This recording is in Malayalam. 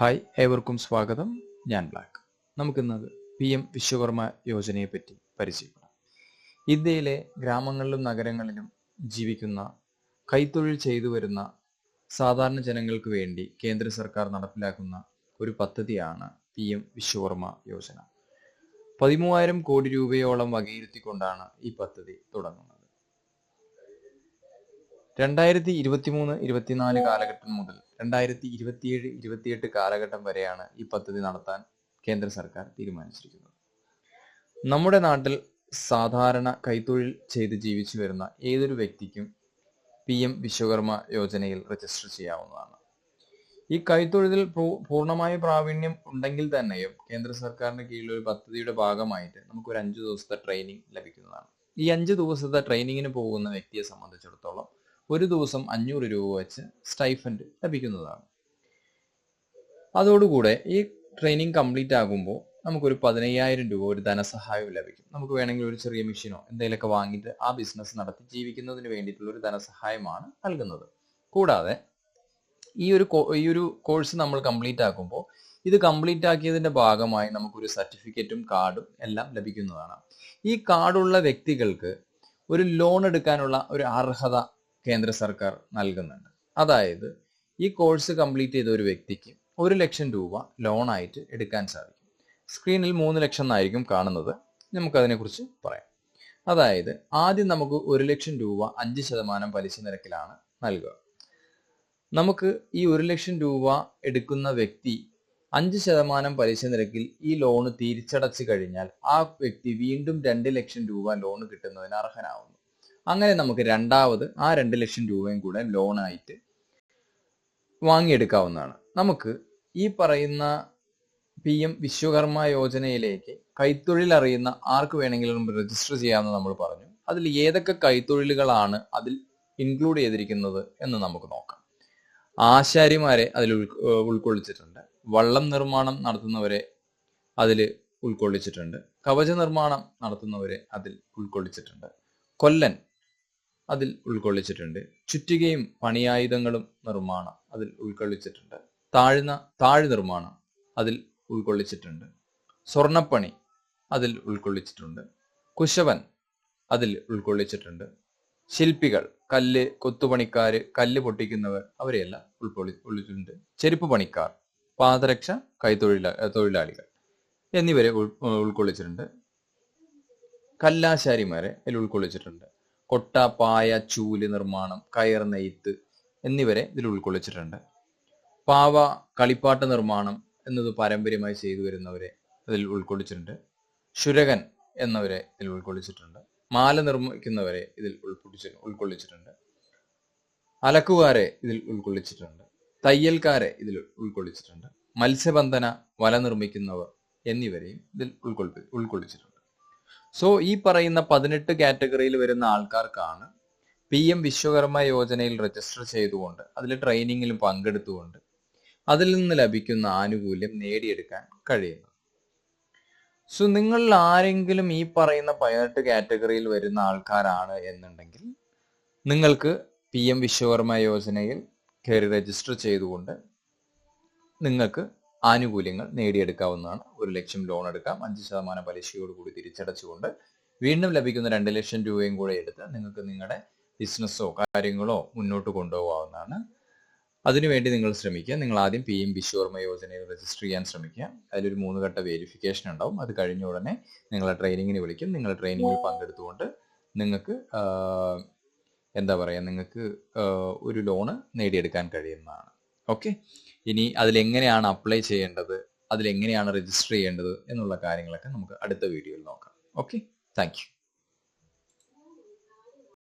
ഹായ് ഏവർക്കും സ്വാഗതം. ഞാൻ ബ്ലാക്ക്. നമുക്കിന്ന് പി എം വിശ്വകർമ്മ യോജനയെ പറ്റി പരിചയപ്പെടാം. ഇന്ത്യയിലെ ഗ്രാമങ്ങളിലും നഗരങ്ങളിലും ജീവിക്കുന്ന കൈത്തൊഴിൽ ചെയ്തു വരുന്ന സാധാരണ ജനങ്ങൾക്ക് വേണ്ടി കേന്ദ്ര സർക്കാർ നടപ്പിലാക്കുന്ന ഒരു പദ്ധതിയാണ് പി എം വിശ്വകർമ്മ യോജന. പതിമൂവായിരം കോടി രൂപയോളം വകയിരുത്തിക്കൊണ്ടാണ് ഈ പദ്ധതി തുടങ്ങുന്നത്. രണ്ടായിരത്തി ഇരുപത്തിമൂന്ന് ഇരുപത്തിനാല് കാലഘട്ടം മുതൽ രണ്ടായിരത്തി ഇരുപത്തിയേഴ് ഇരുപത്തിയെട്ട് കാലഘട്ടം വരെയാണ് ഈ പദ്ധതി നടത്താൻ കേന്ദ്ര സർക്കാർ തീരുമാനിച്ചിരിക്കുന്നത്. നമ്മുടെ നാട്ടിൽ സാധാരണ കൈത്തൊഴിൽ ചെയ്ത് ജീവിച്ചു വരുന്ന ഏതൊരു വ്യക്തിക്കും പി എം വിശ്വകർമ്മ യോജനയിൽ രജിസ്റ്റർ ചെയ്യാവുന്നതാണ്. ഈ കൈത്തൊഴിലിൽ പൂർണമായ പ്രാവീണ്യം ഉണ്ടെങ്കിൽ തന്നെയും കേന്ദ്ര സർക്കാരിന് കീഴിൽ ഒരു പദ്ധതിയുടെ ഭാഗമായിട്ട് നമുക്ക് ഒരു അഞ്ചു ദിവസത്തെ ട്രെയിനിങ് ലഭിക്കുന്നതാണ്. ഈ അഞ്ച് ദിവസത്തെ ട്രെയിനിങ്ങിന് പോകുന്ന വ്യക്തിയെ സംബന്ധിച്ചിടത്തോളം ഒരു ദിവസം അഞ്ഞൂറ് രൂപ വെച്ച് സ്റ്റൈഫൻഡ് ലഭിക്കുന്നതാണ്. അതോടുകൂടെ ഈ ട്രെയിനിങ് കംപ്ലീറ്റ് ആകുമ്പോൾ നമുക്കൊരു പതിനയ്യായിരം രൂപ ഒരു ധനസഹായവും ലഭിക്കും. നമുക്ക് വേണമെങ്കിൽ ഒരു ചെറിയ മെഷീനോ എന്തെങ്കിലുമൊക്കെ വാങ്ങിയിട്ട് ആ ബിസിനസ് നടത്തി ജീവിക്കുന്നതിന് വേണ്ടിയിട്ടുള്ള ഒരു ധനസഹായമാണ് നൽകുന്നത്. കൂടാതെ ഈ ഒരു ഈ ഒരു കോഴ്സ് നമ്മൾ കംപ്ലീറ്റ് ആക്കുമ്പോൾ ഇത് കംപ്ലീറ്റ് ആക്കിയതിന്റെ ഭാഗമായി നമുക്കൊരു സർട്ടിഫിക്കറ്റും കാർഡും എല്ലാം ലഭിക്കുന്നതാണ്. ഈ കാർഡുള്ള വ്യക്തികൾക്ക് ഒരു ലോൺ എടുക്കാനുള്ള ഒരു അർഹത കേന്ദ്ര സർക്കാർ നൽകുന്നുണ്ട്. അതായത് ഈ കോഴ്സ് കംപ്ലീറ്റ് ചെയ്ത ഒരു വ്യക്തിക്ക് ഒരു ലക്ഷം രൂപ ലോണായിട്ട് എടുക്കാൻ സാധിക്കും. സ്ക്രീനിൽ മൂന്ന് ലക്ഷം എന്നായിരിക്കും കാണുന്നത്. നമുക്കതിനെക്കുറിച്ച് പറയാം. അതായത് ആദ്യം നമുക്ക് ഒരു ലക്ഷം രൂപ അഞ്ച് ശതമാനം പലിശ നിരക്കിലാണ് നൽകുക. നമുക്ക് ഈ ഒരു ലക്ഷം രൂപ എടുക്കുന്ന വ്യക്തി അഞ്ച് ശതമാനം പലിശ നിരക്കിൽ ഈ ലോണ് തിരിച്ചടച്ചു കഴിഞ്ഞാൽ ആ വ്യക്തി വീണ്ടും രണ്ട് ലക്ഷം രൂപ ലോണ് കിട്ടുന്നതിന് അർഹനാവുന്നു. അങ്ങനെ നമുക്ക് രണ്ടാമത് ആ രണ്ട് ലക്ഷം രൂപയും കൂടെ ലോണായിട്ട് വാങ്ങിയെടുക്കാവുന്നതാണ്. നമുക്ക് ഈ പറയുന്ന പി എം വിശ്വകർമ്മ യോജനയിലേക്ക് കൈത്തൊഴിൽ അറിയുന്ന ആർക്ക് വേണമെങ്കിലും രജിസ്റ്റർ ചെയ്യാമെന്ന് നമ്മൾ പറഞ്ഞു. അതിൽ ഏതൊക്കെ കൈത്തൊഴിലുകളാണ് അതിൽ ഇൻക്ലൂഡ് ചെയ്തിരിക്കുന്നത് എന്ന് നമുക്ക് നോക്കാം. ആശാരിമാരെ അതിൽ ഉൾ ഉൾക്കൊള്ളിച്ചിട്ടുണ്ട്. വള്ളം നിർമ്മാണം നടത്തുന്നവരെ അതിൽ ഉൾക്കൊള്ളിച്ചിട്ടുണ്ട്. കവച നിർമ്മാണം നടത്തുന്നവരെ അതിൽ ഉൾക്കൊള്ളിച്ചിട്ടുണ്ട്. കൊല്ലൻ അതിൽ ഉൾക്കൊള്ളിച്ചിട്ടുണ്ട്. ചുറ്റികയും പണിയായുധങ്ങളും നിർമ്മാണം അതിൽ ഉൾക്കൊള്ളിച്ചിട്ടുണ്ട്. താഴ്ന്ന താഴ് നിർമ്മാണം അതിൽ ഉൾക്കൊള്ളിച്ചിട്ടുണ്ട്. സ്വർണപ്പണി അതിൽ ഉൾക്കൊള്ളിച്ചിട്ടുണ്ട്. കുശവൻ അതിൽ ഉൾക്കൊള്ളിച്ചിട്ടുണ്ട്. ശില്പികൾ കല്ല് കൊത്തുപണിക്കാർ കല്ല് പൊട്ടിക്കുന്നവർ അവരെയെല്ലാം ഉൾക്കൊള്ളി ഉള്ളിട്ടുണ്ട് ചെരുപ്പ് പണിക്കാർ പാദരക്ഷ കൈത്തൊഴിലാ തൊഴിലാളികൾ എന്നിവരെ ഉൾ- ഉൾക്കൊള്ളിച്ചിട്ടുണ്ട്. കല്ലാശാരിമാരെ അതിൽ ഉൾക്കൊള്ളിച്ചിട്ടുണ്ട്. കൊട്ട പായ ചൂൽ നിർമ്മാണം കയർ നെയ്ത്ത് എന്നിവരെ ഇതിൽ ഉൾക്കൊള്ളിച്ചിട്ടുണ്ട്. പാവ കളിപ്പാട്ട നിർമ്മാണം എന്നത് പാരമ്പര്യമായി ചെയ്തു വരുന്നവരെ ഇതിൽ ഉൾക്കൊള്ളിച്ചിട്ടുണ്ട്. ശുരകൻ എന്നവരെ ഇതിൽ ഉൾക്കൊള്ളിച്ചിട്ടുണ്ട്. മാല നിർമ്മിക്കുന്നവരെ ഇതിൽ ഉൾപ്പൊടിച്ച് ഉൾക്കൊള്ളിച്ചിട്ടുണ്ട്. അലക്കുകാരെ ഇതിൽ ഉൾക്കൊള്ളിച്ചിട്ടുണ്ട്. തയ്യൽക്കാരെ ഇതിൽ ഉൾക്കൊള്ളിച്ചിട്ടുണ്ട്. മത്സ്യബന്ധന വല നിർമ്മിക്കുന്നവർ എന്നിവരെയും ഇതിൽ ഉൾക്കൊള്ളി ഉൾക്കൊള്ളിച്ചിട്ടുണ്ട്. സോ ഈ പറയുന്ന പതിനെട്ട് കാറ്റഗറിയിൽ വരുന്ന ആൾക്കാർക്കാണ് പി എം വിശ്വകർമ്മ യോജനയിൽ രജിസ്റ്റർ ചെയ്തുകൊണ്ട് അതിൽ ട്രെയിനിങ്ങിലും പങ്കെടുത്തുകൊണ്ട് അതിൽ നിന്ന് ലഭിക്കുന്ന ആനുകൂല്യം നേടിയെടുക്കാൻ കഴിയുന്നത്. സോ നിങ്ങളിൽ ആരെങ്കിലും ഈ പറയുന്ന പതിനെട്ട് കാറ്റഗറിയിൽ വരുന്ന ആൾക്കാരാണ് എന്നുണ്ടെങ്കിൽ നിങ്ങൾക്ക് പി എം വിശ്വകർമ്മ യോജനയിൽ കയറി രജിസ്റ്റർ ചെയ്തുകൊണ്ട് നിങ്ങൾക്ക് ആനുകൂല്യങ്ങൾ നേടിയെടുക്കാവുന്നതാണ്. ഒരു ലക്ഷം ലോൺ എടുക്കാം. അഞ്ച് ശതമാനം പലിശയോട് കൂടി തിരിച്ചടച്ചുകൊണ്ട് വീണ്ടും ലഭിക്കുന്ന രണ്ട് ലക്ഷം രൂപയും കൂടെ എടുത്ത് നിങ്ങൾക്ക് നിങ്ങളുടെ ബിസിനസ്സോ കാര്യങ്ങളോ മുന്നോട്ട് കൊണ്ടുപോകാവുന്നതാണ്. അതിനുവേണ്ടി നിങ്ങൾ ശ്രമിക്കുക. നിങ്ങൾ ആദ്യം പി എം വിശ്വർമ്മ യോജനയിൽ രജിസ്റ്റർ ചെയ്യാൻ ശ്രമിക്കുക. അതിലൊരു മൂന്ന് ഘട്ട വെരിഫിക്കേഷൻ ഉണ്ടാവും. അത് കഴിഞ്ഞ ഉടനെ നിങ്ങളെ ട്രെയിനിങ്ങിന് വിളിക്കും. നിങ്ങൾ ട്രെയിനിങ്ങിൽ പങ്കെടുത്തുകൊണ്ട് നിങ്ങൾക്ക് എന്താ പറയുക നിങ്ങൾക്ക് ഒരു ലോണ് നേടിയെടുക്കാൻ കഴിയുന്നതാണ്. ഓക്കെ. ഇനി അതിലെങ്ങനെയാണ് അപ്ലൈ ചെയ്യേണ്ടത്? അതിലെങ്ങനെയാണ് രജിസ്റ്റർ ചെയ്യേണ്ടത്? എന്നുള്ള കാര്യങ്ങളൊക്കെ നമുക്ക് അടുത്ത വീഡിയോയിൽ നോക്കാം. ഓക്കെ? താങ്ക്